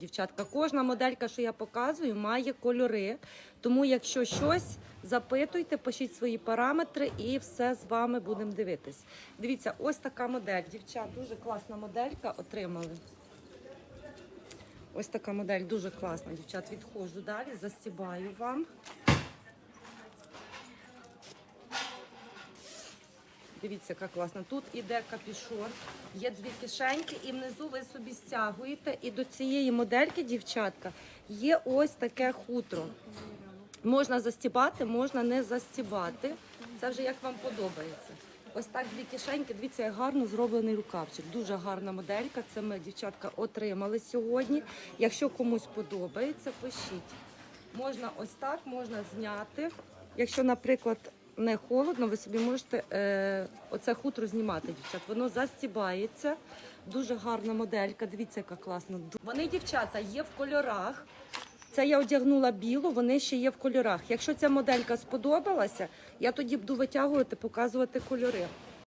Дівчатка, кожна моделька, що я показую, має кольори. Тому, якщо щось, запитуйте, пишіть свої параметри і все з вами будемо дивитись. Дивіться, ось така модель. Дівчат, дуже класна моделька отримали. Ось така модель дуже класна, дівчат. Відходжу далі, застібаю вам. Дивіться, яка класна. Тут іде капюшон, є дві кишеньки, і внизу ви собі стягуєте. І до цієї модельки, дівчатка, є ось таке хутро. Можна застібати, можна не застібати. Це вже як вам подобається. Ось так дві кишеньки. Дивіться, як гарно зроблений рукавчик. Дуже гарна моделька. Це ми, дівчатка, отримали сьогодні. Якщо комусь подобається, пишіть. Можна ось так, можна зняти. Якщо, наприклад, не холодно, ви собі можете е, оце хутро знімати, дівчат. Воно застібається. Дуже гарна моделька. Дивіться, яка класна. Вони, дівчата, є в кольорах. Це я одягнула білу, вони ще є в кольорах. Якщо ця моделька сподобалася, я тоді буду витягувати, показувати кольори.